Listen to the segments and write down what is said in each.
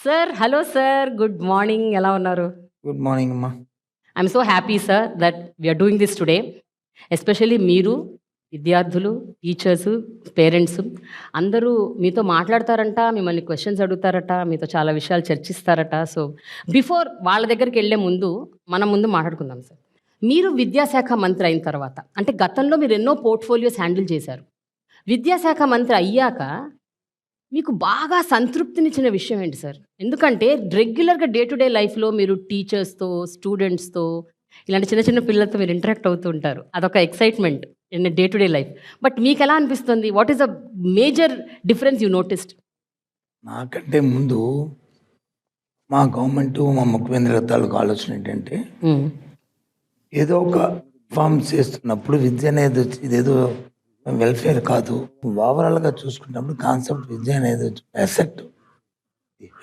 Sir hello sir good morning ఎలా ఉన్నారు? Good morning అమ్మా. I'm so happy sir that we're doing this today especially మీరు విద్యార్థులు teachers parents అందరూ మీతో మాట్లాడతారంట మిమ్మల్ని క్వశ్చన్స్ అడుగుతారట మీతో చాలా విషయాలు చర్చిస్తారట. సో బిఫోర్ వాళ్ళ దగ్గరికి వెళ్ళే ముందు మనం ముందు మాట్లాడుకుందాం సార్ మీరు విద్యాశాఖ మంత్రి అయిన తర్వాత అంటే గతంలో మీరు ఎన్నో పోర్ట్ఫోలియోస్ హ్యాండిల్ చేశారు. విద్యాశాఖ మంత్రి అయ్యాక మీకు బాగా సంతృప్తినిచ్చిన విషయం ఏంటి సార్? ఎందుకంటే రెగ్యులర్గా డే టు డే లైఫ్లో మీరు టీచర్స్తో స్టూడెంట్స్తో ఇలాంటి చిన్న చిన్న పిల్లలతో మీరు ఇంటరాక్ట్ అవుతూ ఉంటారు. అదొక excitement in day to day life. But మీకు ఎలా అనిపిస్తుంది? What is the major difference you noticed? నాకంటే ముందు మా గవర్నమెంట్ మా ముఖ్యమంత్రి తాలూకు ఆలోచన ఏంటంటే ఏదో ఒక ఫామ్ చేస్తున్నప్పుడు విద్య అనేది ఇదేదో వెల్ఫేర్ కాదు. ఓవరాల్గా చూసుకున్నప్పుడు కాన్సెప్ట్ విద్య అనేది ఎసెట్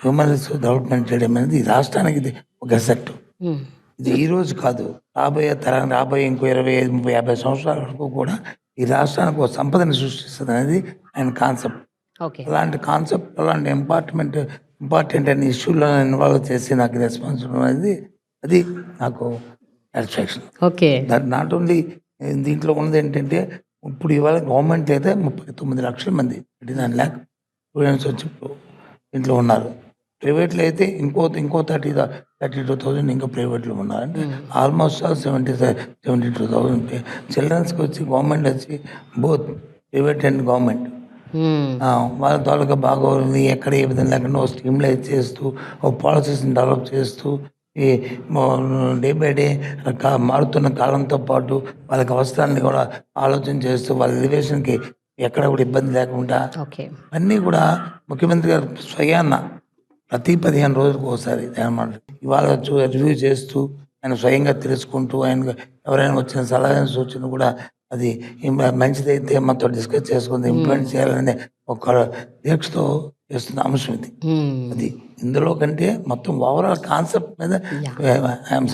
హ్యూమన్ రిసోర్స్ డెవలప్మెంట్ చేయడం అనేది ఈ రాష్ట్రానికి ఇది ఒక ఎసెట్ ఇది ఈ రోజు కాదు. రాబోయే తరం రాబోయే ఇంకో ఇరవై ఐదు ముప్పై యాభై సంవత్సరాల వరకు కూడా ఈ రాష్ట్రానికి ఒక సంపదని సృష్టిస్తుంది అనేది ఆయన కాన్సెప్ట్ అలాంటి కాన్సెప్ట్ అలాంటి ఇంపార్ట్మెంట్ ఇంపార్టెంట్ అనే ఇష్యూలో ఇన్వాల్వ్ చేసి నాకు రెస్పాన్స్ అనేది అది నాకు సాటిస్ఫాక్షన్ ఓకే నాట్ ఓన్లీ దీంట్లో ఉన్నది ఏంటంటే ఇప్పుడు ఇవాళ గవర్నమెంట్ అయితే ముప్పై తొమ్మిది లక్షల మంది థర్టీ నైన్ ల్యాక్ స్టూడెంట్స్ వచ్చి దీంట్లో ఉన్నారు. ప్రైవేట్లో అయితే ఇంకో ఇంకో థర్టీ థర్టీ టూ థౌజండ్ ఇంకా ప్రైవేట్లో ఉన్నారు అంటే almost seventy seventy two thousand చిల్డ్రన్స్కి వచ్చి గవర్నమెంట్ వచ్చి బోత్ ప్రైవేట్ అండ్ గవర్నమెంట్ వాళ్ళ తాలూకా బాగోగులు ఎక్కడ ఏ విధంగా లేకుండా ఒక స్ట్రీమ్లైజ్ చేస్తూ ఒక పాలసీస్ని డెవలప్ చేస్తూ ఈ డే బై డే మారుతున్న కాలంతో పాటు వాళ్ళకి అవసరాన్ని కూడా ఆలోచన చేస్తూ వాళ్ళ ఎలివేషన్కి ఎక్కడ కూడా ఇబ్బంది లేకుండా అన్నీ కూడా ముఖ్యమంత్రి గారు స్వయాన్న ప్రతి పదిహేను రోజులకు ఒకసారి అన్నమాట. ఇవాళ రివ్యూ చేస్తూ ఆయన స్వయంగా తెలుసుకుంటూ ఆయన ఎవరైనా వచ్చిన సలహా సూచన కూడా అది మంచిదైతే మనతో డిస్కస్ చేసుకుంది ఇంప్లిమెంట్ చేయాలనే ఒక దీక్షతో చేస్తున్న అంశం ఇది అది ఇందులో కంటే మొత్తం ఓవరాల్ కాన్సెప్ట్ మీద ఐఎమ్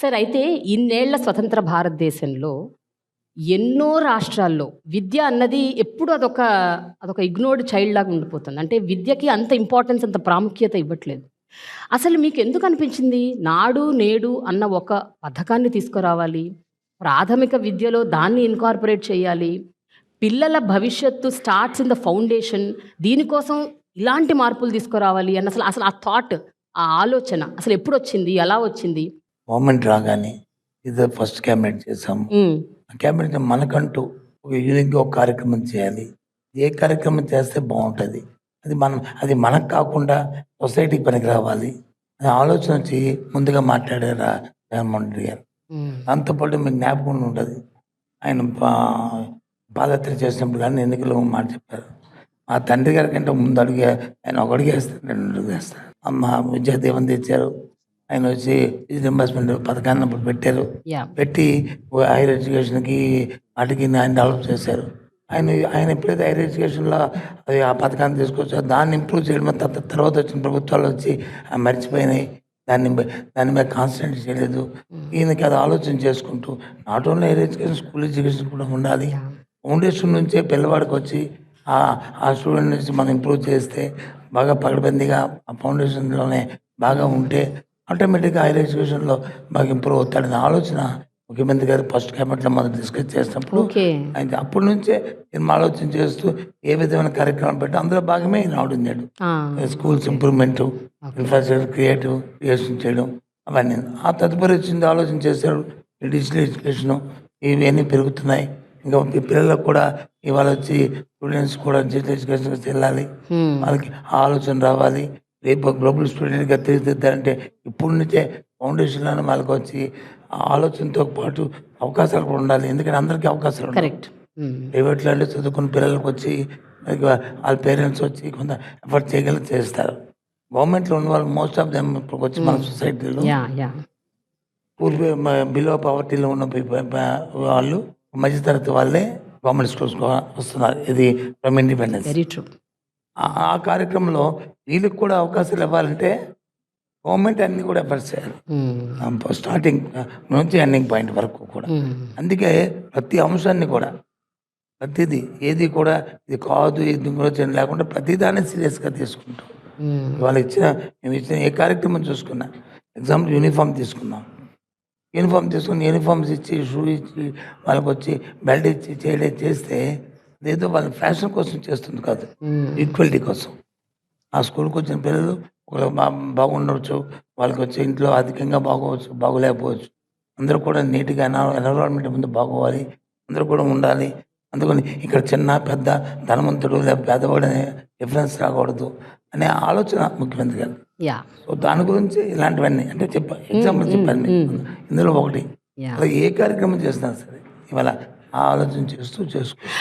సార్ అయితే ఇన్నేళ్ళ స్వతంత్ర భారతదేశంలో ఎన్నో రాష్ట్రాల్లో విద్య అన్నది ఎప్పుడు అదొక అదొక ఇగ్నోర్డ్ చైల్డ్ లాగా ఉండిపోతుంది. అంటే విద్యకి అంత ఇంపార్టెన్స్ అంత ప్రాముఖ్యత ఇవ్వట్లేదు. అసలు మీకు ఎందుకు అనిపించింది? నాడు నేడు అన్న ఒక పథకాన్ని తీసుకురావాలి ప్రాథమిక విద్యలో దాన్ని ఇన్కార్పొరేట్ చేయాలి పిల్లల భవిష్యత్తు స్టార్ట్స్ ఇన్ ద ఫౌండేషన్ దీనికోసం ఇలాంటి మార్పులు తీసుకురావాలి అన్న అసలు అసలు ఆ థాట్ ఆ ఆలోచన అసలు ఎప్పుడు వచ్చింది ఎలా వచ్చింది? గవర్నమెంట్ రాగానే ఇది ఫస్ట్ క్యాబినెట్ ఆ క్యాబినెట్ మనకంటూ ఒక యూనిక్గా ఒక కార్యక్రమం చేయాలి. ఏ కార్యక్రమం చేస్తే బాగుంటుంది? అది మనం అది మనకు కాకుండా సొసైటీకి పనికి రావాలి. అనే ఆలోచన వచ్చి ముందుగా మాట్లాడారు జగన్మోహన్ రెడ్డి గారు దాంతోపాటు మీకు జ్ఞాపకం ఉంటుంది. ఆయన పాదయాత్ర చేసినప్పుడు కానీ ఎన్నికలు మాట చెప్పారు. మా తండ్రి గారి కంటే ముందు అడిగే ఆయన ఒక అడుగు వేస్తాడు రెండు అడుగు వేస్తాడు అమ్మ విద్యా దీవెన తెచ్చారు ఆయన వచ్చి రీఎంబర్స్మెంట్ పథకాన్ని అప్పుడు పెట్టారు. పెట్టి హైయర్ ఎడ్యుకేషన్కి వాటికి ఆయన డెవలప్ చేశారు. ఆయన ఆయన ఎప్పుడైతే హైయర్ ఎడ్యుకేషన్లో అది ఆ పథకాన్ని తీసుకొచ్చారో దాన్ని ఇంప్రూవ్ చేయడం తర్వా- తర్వాత వచ్చిన ప్రభుత్వాలు వచ్చి ఆ మర్చిపోయినాయి. దాన్ని దాని మీద కాన్సన్ట్రేట్ చేయలేదు. ఈయనకి అది ఆలోచన చేసుకుంటూ not only higher education school education కూడా ఉండాలి. ఫౌండేషన్ నుంచే పిల్లవాడికి వచ్చి ఆ ఆ స్టూడెంట్ నుంచి మనం ఇంప్రూవ్ చేస్తే బాగా పగడబందిగా ఆ ఫౌండేషన్లోనే బాగా ఉంటే ఆటోమేటిక్గా హైయర్ ఎడ్యుకేషన్లో బాగా ఇంప్రూవ్ అవుతాడనే ఆలోచన ముఖ్యమంత్రి గారు ఫస్ట్ క్యాబినెట్లో మనం డిస్కస్ చేసినప్పుడు ఆయన అప్పటి నుంచే నేను ఆలోచన చేస్తూ ఏ విధమైన కార్యక్రమం పెట్టి అందులో భాగమే ఈయన ఆడున్నాడు schools improvement infrastructure creative creation చేయడం అవన్నీ. ఆ తదుపరి వచ్చింది ఆలోచన చేశారు డిజిటల్ ఎడ్యుకేషన్. ఇవన్నీ పెరుగుతున్నాయి. ఇంకా పిల్లలకు కూడా ఇవాళ వచ్చి స్టూడెంట్స్ కూడా డిజిటల్ ఎడ్యుకేషన్కి వెళ్ళాలి. వాళ్ళకి ఆలోచన రావాలి. రేపు గ్లోబల్ స్టూడెంట్గా తీర్చిదిద్దారంటే ఇప్పటి నుంచే ఫౌండేషన్లోనే వాళ్ళకి వచ్చి ఆ ఆలోచనతో పాటు అవకాశాలు కూడా ఉండాలి. ఎందుకంటే అందరికీ అవకాశాలు ఉండాలి కరెక్ట్. ప్రైవేట్లో అంటే చదువుకున్న పిల్లలకు వచ్చి వాళ్ళ పేరెంట్స్ వచ్చి కొంత ఎఫర్ట్ చేయగలిగి చేస్తారు. గవర్నమెంట్లో ఉన్న వాళ్ళు మోస్ట్ ఆఫ్ దెమ్ ఇప్పుడు వచ్చి మన సొసైటీలో పూర్ బిలో పవర్టీలో ఉన్న వాళ్ళు మధ్యతరగతి వాళ్ళే గవర్నమెంట్ స్కూల్స్ వస్తున్నారు. ఇది ఫ్రమ్ ఇండిపెండెన్స్. వెరీ ట్రూ ఆ కార్యక్రమంలో వీళ్ళకి కూడా అవకాశాలు ఇవ్వాలంటే గవర్నమెంట్ అన్ని కూడా ఎఫర్ట్స్ చేయాలి. స్టార్టింగ్ నుంచి ఎండింగ్ పాయింట్ వరకు కూడా. అందుకే ప్రతి అంశాన్ని కూడా ప్రతిదీ ఏది కూడా ఇది కాదు ఇది చేయడం లేకుండా ప్రతిదాన్ని సీరియస్గా తీసుకుంటాం. మ్మ్. వాళ్ళు ఇచ్చిన మేము ఇచ్చిన ఏ కార్యక్రమం చూసుకున్నా ఎగ్జాంపుల్ యూనిఫామ్ తీసుకున్నాం యూనిఫామ్ తీసుకుని యూనిఫామ్స్ ఇచ్చి షూ ఇచ్చి వాళ్ళకి వచ్చి బెల్ట్ ఇచ్చి చేయడం చేస్తే ఏదో వాళ్ళ ఫ్యాషన్ కోసం చేస్తుంది కాదు. ఈక్వాలిటీ కోసం. ఆ స్కూల్కి వచ్చిన పిల్లలు ఒకరు బాగుండవచ్చు వాళ్ళకి వచ్చి ఇంట్లో అధికంగా బాగోవచ్చు బాగోలేకపోవచ్చు. అందరూ కూడా నీట్గా ఎన్విరాన్మెంట్ ముందు బాగోవాలి అందరూ కూడా ఉండాలి. అందుకని ఇక్కడ చిన్న పెద్ద ధనవంతుడు లేదా పేదవాడు అనే డిఫరెన్స్ రాకూడదు అనే ఆలోచన ముఖ్యమంత్రి గారు యా సో దాని గురించి ఇలాంటివన్నీ అంటే చెప్ప ఎగ్జాంపుల్ చెప్పాను మీకు. ఇందులో ఒకటి. అలా ఏ కార్యక్రమం చేసినా సరే ఇవాళ ఆలోచన చేస్తూ చేసుకో.